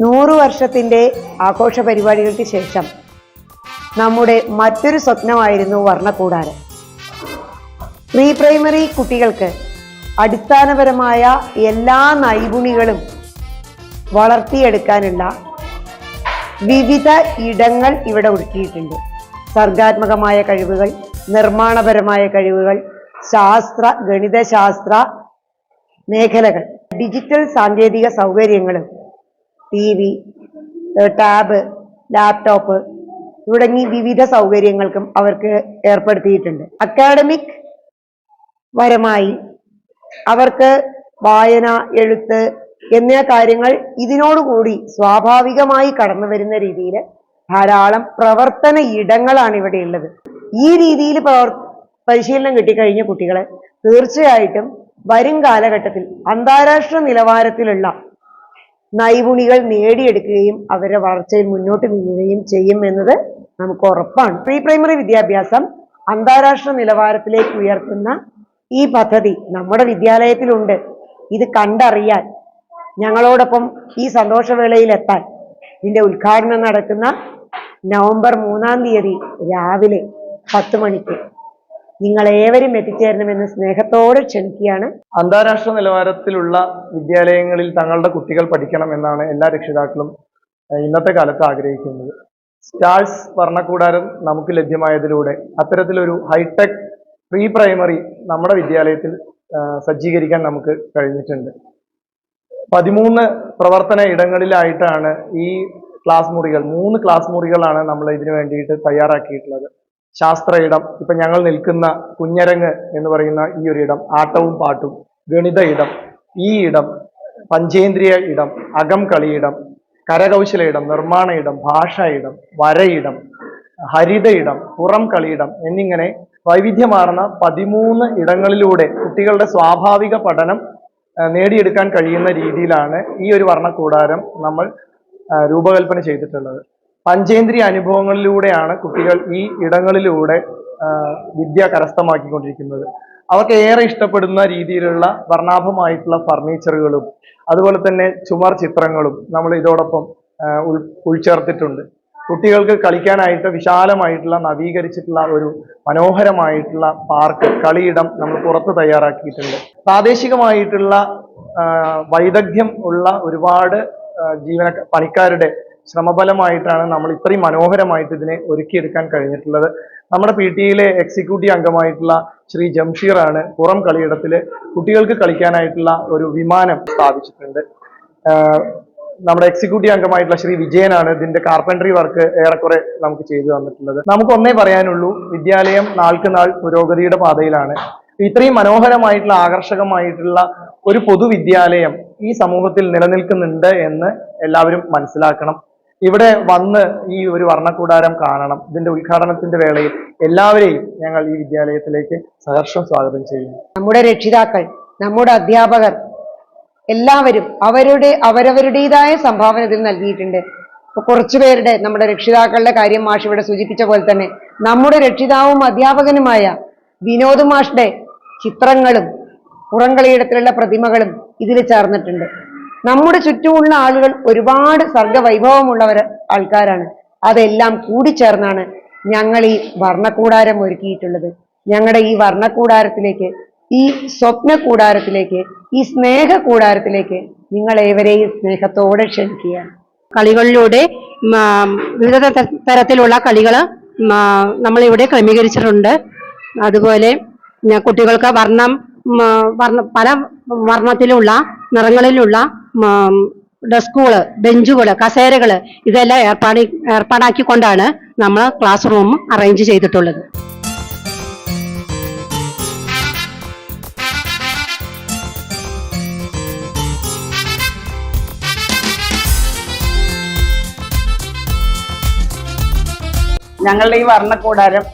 നൂറു വർഷത്തിന്റെ ആഘോഷ പരിപാടികൾക്ക് ശേഷം നമ്മുടെ മറ്റൊരു സ്വപ്നമായിരുന്നു വർണക്കൂടാരം. പ്രീ പ്രൈമറി കുട്ടികൾക്ക് അടിസ്ഥാനപരമായ എല്ലാ നൈപുണികളും വളർത്തിയെടുക്കാനുള്ള വിവിധ ഇടങ്ങൾ ഇവിടെ ഒരുക്കിയിട്ടുണ്ട്. സർഗാത്മകമായ കഴിവുകൾ നിർമ്മാണപരമായ കഴിവുകൾ ശാസ്ത്ര ഗണിതശാസ്ത്ര മേഖലകൾ ഡിജിറ്റൽ സാങ്കേതിക സൗകര്യങ്ങളും ടി വി ടാബ് ലാപ്ടോപ്പ് തുടങ്ങി വിവിധ സൗകര്യങ്ങൾക്കും അവർക്ക് ഏർപ്പെടുത്തിയിട്ടുണ്ട്. അക്കാഡമിക് പരമായി അവർക്ക് വായന എഴുത്ത് എന്ന കാര്യങ്ങൾ ഇതിനോടുകൂടി സ്വാഭാവികമായി കടന്നു വരുന്ന രീതിയിൽ ധാരാളം പ്രവർത്തന ഇടങ്ങളാണ് ഇവിടെ ഉള്ളത്. ഈ രീതിയിൽ പ്രവർ പരിശീലനം കിട്ടിക്കഴിഞ്ഞ കുട്ടികളെ തീർച്ചയായിട്ടും വരും കാലഘട്ടത്തിൽ അന്താരാഷ്ട്ര നിലവാരത്തിലുള്ള നൈപുണികൾ നേടിയെടുക്കുകയും അവരുടെ വളർച്ചയിൽ മുന്നോട്ട് നീങ്ങുകയും ചെയ്യും എന്നത് നമുക്ക് ഉറപ്പാണ്. പ്രീ പ്രൈമറി വിദ്യാഭ്യാസം അന്താരാഷ്ട്ര നിലവാരത്തിലേക്ക് ഉയർത്തുന്ന ഈ പദ്ധതി നമ്മുടെ വിദ്യാലയത്തിലുണ്ട്. ഇത് കണ്ടറിയാൻ ഞങ്ങളോടൊപ്പം ഈ സന്തോഷവേളയിൽ എത്താൻ ഇതിന്റെ ഉദ്ഘാടനം നടക്കുന്ന നവംബർ മൂന്നാം തീയതി രാവിലെ പത്ത് മണിക്ക് നിങ്ങൾ ഏവരും എത്തിച്ചേരണമെന്ന് സ്നേഹത്തോടെ ക്ഷണിക്കുകയാണ്. അന്താരാഷ്ട്ര നിലവാരത്തിലുള്ള വിദ്യാലയങ്ങളിൽ തങ്ങളുടെ കുട്ടികൾ പഠിക്കണം എന്നാണ് എല്ലാ രക്ഷിതാക്കളും ഇന്നത്തെ കാലത്ത് ആഗ്രഹിക്കുന്നത്. സ്റ്റാഴ്സ് വർണക്കൂടാരം നമുക്ക് ലഭ്യമായതിലൂടെ അത്തരത്തിലൊരു ഹൈടെക് പ്രീ പ്രൈമറി നമ്മുടെ വിദ്യാലയത്തിൽ സജ്ജീകരിക്കാൻ നമുക്ക് കഴിഞ്ഞിട്ടുണ്ട്. പതിമൂന്ന് പ്രവർത്തന ഇടങ്ങളിലായിട്ടാണ് ഈ ക്ലാസ് മുറികൾ മൂന്ന് ക്ലാസ് മുറികളാണ് നമ്മൾ ഇതിനു വേണ്ടിയിട്ട് തയ്യാറാക്കിയിട്ടുള്ളത്. ശാസ്ത്ര ഇടം ഇപ്പൊ ഞങ്ങൾ നിൽക്കുന്ന കുഞ്ഞരങ്ങ് എന്ന് പറയുന്ന ഈ ഒരു ഇടം ആട്ടവും പാട്ടും ഗണിത ഇടം ഈ ഇടം പഞ്ചേന്ദ്രിയ ഇടം അകം കളിയിടം കരകൗശല ഇടം നിർമ്മാണ ഇടം ഭാഷ ഇടം വരയിടം ഹരിത ഇടം പുറം കളിയിടം എന്നിങ്ങനെ വൈവിധ്യമാർന്ന പതിമൂന്ന് ഇടങ്ങളിലൂടെ കുട്ടികളുടെ സ്വാഭാവിക പഠനം നേടിയെടുക്കാൻ കഴിയുന്ന രീതിയിലാണ് ഈ ഒരു വർണക്കൂടാരം നമ്മൾ രൂപകൽപ്പന ചെയ്തിട്ടുള്ളത്. പഞ്ചേന്ദ്രിയ അനുഭവങ്ങളിലൂടെയാണ് കുട്ടികൾ ഈ ഇടങ്ങളിലൂടെ വിദ്യ കരസ്ഥമാക്കിക്കൊണ്ടിരിക്കുന്നത്. അവർക്ക് ഏറെ ഇഷ്ടപ്പെടുന്ന രീതിയിലുള്ള വർണാഭമായിട്ടുള്ള ഫർണിച്ചറുകളും അതുപോലെ തന്നെ ചുമർ ചിത്രങ്ങളും നമ്മൾ ഇതോടൊപ്പം ഉൾ ഉൾച്ചേർത്തിട്ടുണ്ട്. കുട്ടികൾക്ക് കളിക്കാനായിട്ട് വിശാലമായിട്ടുള്ള നവീകരിച്ചിട്ടുള്ള ഒരു മനോഹരമായിട്ടുള്ള പാർക്ക് കളിയിടം നമ്മൾ പുറത്ത് തയ്യാറാക്കിയിട്ടുണ്ട്. പ്രാദേശികമായിട്ടുള്ള വൈദഗ്ധ്യം ഉള്ള ഒരുപാട് ജീവന പണിക്കാരുടെ ശ്രമഫലമായിട്ടാണ് നമ്മൾ ഇത്രയും മനോഹരമായിട്ട് ഇതിനെ ഒരുക്കിയെടുക്കാൻ കഴിഞ്ഞിട്ടുള്ളത്. നമ്മുടെ പി ടി എയിലെ എക്സിക്യൂട്ടീവ് അംഗമായിട്ടുള്ള ശ്രീ ജംഷീറാണ് പുറം കളിയിടത്തിൽ കുട്ടികൾക്ക് കളിക്കാനായിട്ടുള്ള ഒരു വിമാനം സ്ഥാപിച്ചിട്ടുണ്ട്. നമ്മുടെ എക്സിക്യൂട്ടീവ് അംഗമായിട്ടുള്ള ശ്രീ വിജയനാണ് ഇതിന്റെ കാർപ്പൻട്രി വർക്ക് ഏറെക്കുറെ നമുക്ക് ചെയ്തു തന്നിട്ടുള്ളത്. നമുക്ക് ഒന്നേ പറയാനുള്ളൂ വിദ്യാലയം നാൾക്ക് നാൾ പുരോഗതിയുടെ പാതയിലാണ്. ഇത്രയും മനോഹരമായിട്ടുള്ള ആകർഷകമായിട്ടുള്ള ഒരു പൊതുവിദ്യാലയം ഈ സമൂഹത്തിൽ നിലനിൽക്കുന്നുണ്ട് എന്ന് എല്ലാവരും മനസ്സിലാക്കണം. ഇവിടെ വന്ന് ഈ ഒരു വർണക്കൂടാരം കാണണം. ഇതിന്റെ ഉദ്ഘാടനത്തിന്റെ വേളയിൽ എല്ലാവരെയും ഞങ്ങൾ ഈ വിദ്യാലയത്തിലേക്ക് സഹർഷം സ്വാഗതം ചെയ്യുന്നു. നമ്മുടെ രക്ഷിതാക്കൾ നമ്മുടെ അധ്യാപകർ എല്ലാവരും അവരുടെ അവരവരുടേതായ സംഭാവന ഇതിൽ നൽകിയിട്ടുണ്ട്. ഇപ്പൊ കുറച്ചുപേരുടെ നമ്മുടെ രക്ഷിതാക്കളുടെ കാര്യം മാഷ് ഇവിടെ സൂചിപ്പിച്ച പോലെ തന്നെ നമ്മുടെ രക്ഷിതാവും അധ്യാപകനുമായ വിനോദ് മാഷിന്റെ ചിത്രങ്ങളും പുറംകളിയിടത്തിലുള്ള പ്രതിമകളും ഇതിൽ ചേർന്നിട്ടുണ്ട്. നമ്മുടെ ചുറ്റുമുള്ള ആളുകൾ ഒരുപാട് സർഗവൈഭവമുള്ളവർ ആൾക്കാരാണ്. അതെല്ലാം കൂടിച്ചേർന്നാണ് ഞങ്ങൾ ഈ വർണക്കൂടാരം ഒരുക്കിയിട്ടുള്ളത്. ഞങ്ങളുടെ ഈ വർണക്കൂടാരത്തിലേക്ക് ഈ സ്വപ്ന കൂടാരത്തിലേക്ക് ഈ സ്നേഹ കൂടാരത്തിലേക്ക് നിങ്ങൾ ഏവരെയും സ്നേഹത്തോടെ ക്ഷണിക്കുകയാണ്. കളികളിലൂടെ വിവിധ തരത്തിലുള്ള കളികൾ നമ്മളിവിടെ ക്രമീകരിച്ചിട്ടുണ്ട്. അതുപോലെ കുട്ടികൾക്ക് വർണം വർണ പല വർണത്തിലുള്ള നിറങ്ങളിലുള്ള ഡെസ്കുകൾ ബെഞ്ചുകൾ കസേരകൾ ഇതെല്ലാം ഏർപ്പാടി ഏർപ്പാടാക്കിക്കൊണ്ടാണ് നമ്മൾ ക്ലാസ് റൂം അറേഞ്ച് ചെയ്തിട്ടുള്ളത്. ഞങ്ങളുടെ ഈ വർണക്കൂടാരം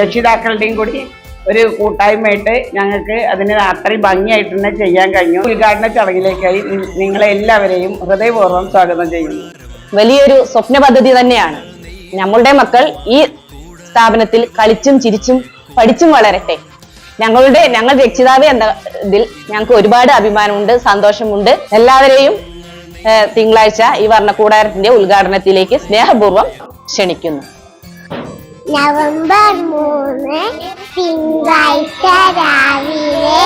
രക്ഷിതാക്കളുടെയും കൂടി ഒരു കൂട്ടായ്മയായിട്ട് ഞങ്ങൾക്ക് അതിന് അത്രയും ഭംഗിയായിട്ട് തന്നെ ചെയ്യാൻ കഴിഞ്ഞു. ഉദ്ഘാടന ചടങ്ങിലേക്കായി നിങ്ങളെ എല്ലാവരെയും ഹൃദയപൂർവം സ്വാഗതം ചെയ്യുന്നു. വലിയൊരു സ്വപ്ന പദ്ധതി തന്നെയാണ്. നമ്മളുടെ മക്കൾ ഈ സ്ഥാപനത്തിൽ കളിച്ചും ചിരിച്ചും പഠിച്ചും വളരട്ടെ. ഞങ്ങളുടെ ഞങ്ങൾ രക്ഷിതാവ് എന്ന ഇതിൽ ഞങ്ങൾക്ക് ഒരുപാട് അഭിമാനമുണ്ട് സന്തോഷമുണ്ട്. എല്ലാവരെയും തിങ്കളാഴ്ച ഈ വർണക്കൂടാരത്തിന്റെ ഉദ്ഘാടനത്തിലേക്ക് സ്നേഹപൂർവം ക്ഷണിക്കുന്നു. നവംബർ മൂന്ന് തിങ്കളാഴ്ച രാവിലെ